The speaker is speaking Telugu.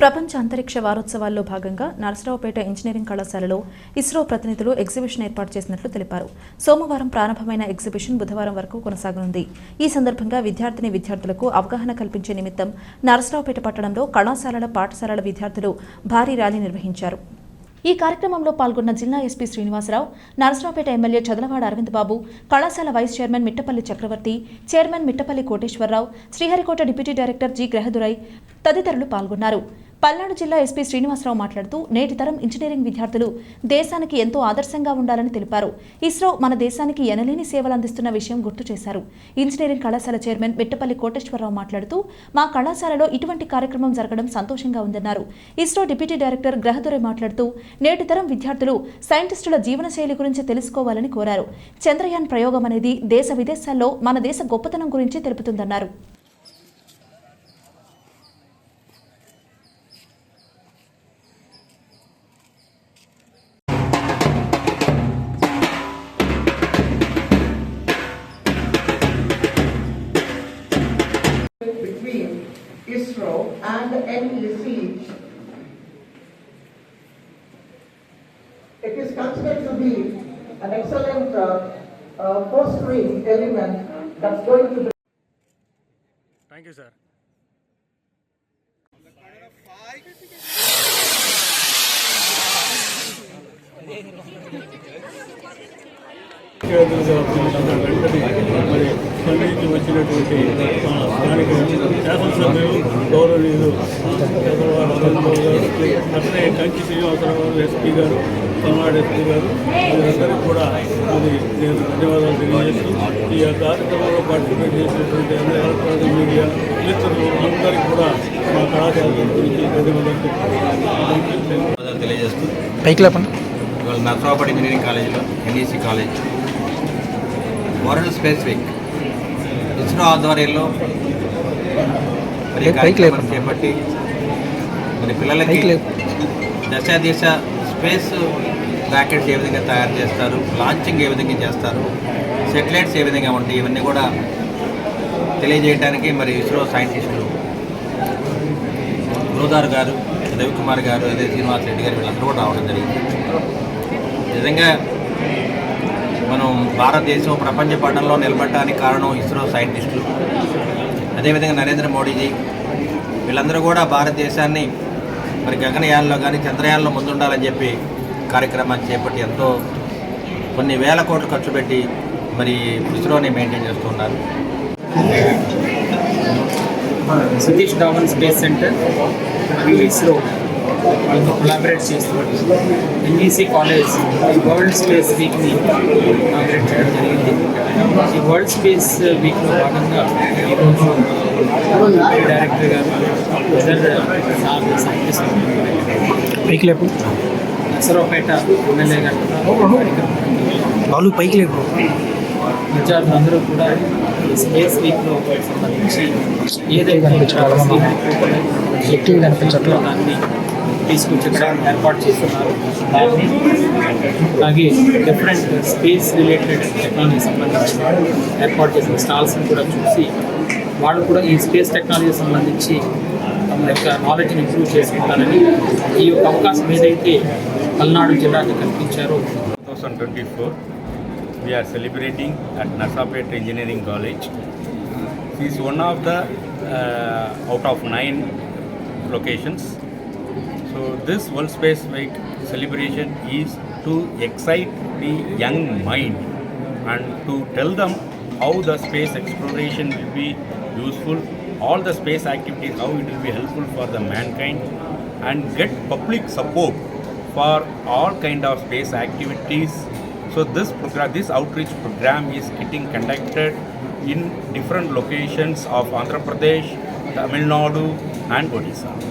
ప్రపంచ అంతరిక్ష వారోత్సవాల్లో భాగంగా నరసరావుపేట ఇంజనీరింగ్ కళాశాలలో ఇస్రో ప్రతినిధులు ఎగ్జిబిషన్ ఏర్పాటు చేసినట్లు తెలిపారు. సోమవారం ప్రారంభమైన ఎగ్జిబిషన్ బుధవారం వరకు కొనసాగనుంది. ఈ సందర్భంగా విద్యార్థిని విద్యార్థులకు అవగాహన కల్పించే నిమిత్తం నరసరావుపేట పట్టణంలో కళాశాలల పాఠశాలల విద్యార్థులు భారీ ర్యాలీ నిర్వహించారు. ఈ కార్యక్రమంలో పాల్గొన్న జిల్లా ఎస్పీ శ్రీనివాసరావు నరసరావుపేట ఎమ్మెల్యే చదలవాడ అరవింద్ బాబు కళాశాల vice chairman Mittapalli Chakravarthi chairman Mittapalli Koteswararao Sriharikota deputy director G Grahadurai తదితరులు పాల్గొన్నారు. పల్నాడు జిల్లా ఎస్పీ శ్రీనివాసరావు మాట్లాడుతూ నేటి తరం ఇంజనీరింగ్ విద్యార్థులు దేశానికి ఎంతో ఆదర్శంగా ఉండాలని తెలిపారు. ఇస్రో మన దేశానికి ఎనలేని సేవలు అందిస్తున్న విషయం గుర్తు చేశారు. ఇంజనీరింగ్ కళాశాల చైర్మన్ మిట్టపల్లి కోటేశ్వరరావు మాట్లాడుతూ మా కళాశాలలో ఇటువంటి కార్యక్రమం జరగడం సంతోషంగా ఉందన్నారు. ఇస్రో డిప్యూటీ డైరెక్టర్ గ్రహదురై మాట్లాడుతూ నేటి తరం విద్యార్థులు సైంటిస్టుల జీవనశైలి గురించి తెలుసుకోవాలని కోరారు. చంద్రయాన్ ప్రయోగం అనేది దేశ విదేశాల్లో మన దేశ గొప్పతనం గురించి తెలుపుతుందన్నారు. between ISRO and the NEC, it is considered to be an excellent uh, uh, fostering element that's going to be. Thank you, sir. మరి స్పందించి వచ్చినటువంటి మన స్థానిక శాసనసభ్యులు గౌరవనీయులు చంద్రబాబు చంద్రబాబు గారు అట్లే కంచి శ్రీనివాసరావు గారు ఎస్పీ గారు తమిళనాడు ఎస్పీ గారు వీరందరికీ కూడా ఇది నేను ధన్యవాదాలు తెలియజేస్తూ ఈ కార్యక్రమంలో పార్టిసిపేట్ చేసినటువంటి అందరి ఎలక్ట్రానిక్ మీడియా మిత్రులు అందరికీ కూడా మా కళాశాల గురించి ధన్యవాదాలు తెలియజేస్తూ నర్సరావుపేట ఇంజనీరింగ్ కాలేజీలో NEC college world space week. ISRO ఆధ్వర్యంలో. చేపట్టి మరి పిల్లలకి. దశ దిశ స్పేస్ రాకెట్స్ ఏ విధంగా తయారు చేస్తారు లాంచింగ్ ఏ విధంగా చేస్తారు సెటిలైట్స్ ఏ విధంగా ఉంటాయి ఇవన్నీ కూడా తెలియజేయడానికి మరి ఇస్రో సైంటిస్టులు గోదార్ గారు రవికుమార్ గారు అదే శ్రీనివాస్ రెడ్డి గారు వీళ్ళందరూ కూడా రావడం జరిగింది నిజంగా మనం భారతదేశం ప్రపంచ పటంలో నిలబడటానికి కారణం ఇస్రో సైంటిస్టులు. అదేవిధంగా నరేంద్ర మోడీజీ. వీళ్ళందరూ కూడా భారతదేశాన్ని మరి గగనయానంలో కానీ చంద్రయానంలో ముందుండాలని చెప్పి కార్యక్రమాన్ని చేపట్టి ఎంతో కొన్ని వేల కోట్లు ఖర్చు పెట్టి మరి ఇస్రోని మెయింటైన్ చేస్తున్నారు. Satish Dhawan space centre ISRO. వాళ్ళతో కొలాబరేట్ చేస్తూ ఎన్ఈసి కాలేజ్ ఈ వరల్డ్ స్పేస్ వీక్ని ఇనాగ్రేట్ చేయడం జరిగింది. ఈ వరల్డ్ స్పేస్ వీక్లో భాగంగా ఈరోజు డైరెక్టర్ గారు సార్ సైంటిస్ట్ నసరావుపేట ఎమ్మెల్యే గారు పైకి లేపు. విద్యార్థులందరూ కూడా ఈ స్పేస్ వీక్లో సంబంధించి ఏదైతే కనిపించట్లేదు. దాన్ని తీసుకొచ్చి ఏర్పాటు చేస్తున్నారు దాన్ని అలాగే డిఫరెంట్ స్పేస్ రిలేటెడ్ టెక్నాలజీ సంబంధించి ఏర్పాటు చేసిన స్టాల్స్ని కూడా చూసి వాళ్ళు కూడా ఈ స్పేస్ టెక్నాలజీ సంబంధించి తమ యొక్క నాలెడ్జ్ని ఇంప్రూవ్ చేసుకుంటారని ఈ యొక్క అవకాశం ఏదైతే పల్నాడు జిల్లాకి కల్పించారో two thousand twenty four we are celebrating at Narsapet engineering college is one of the out of nine locations. So this World Space Week celebration is to excite the young mind and to tell them how the space exploration will be useful, all the space activities, how it will be helpful for the mankind, and get public support for all kind of space activities. So this program, this outreach program is getting conducted in different locations of Andhra Pradesh, Tamil Nadu, and Odisha.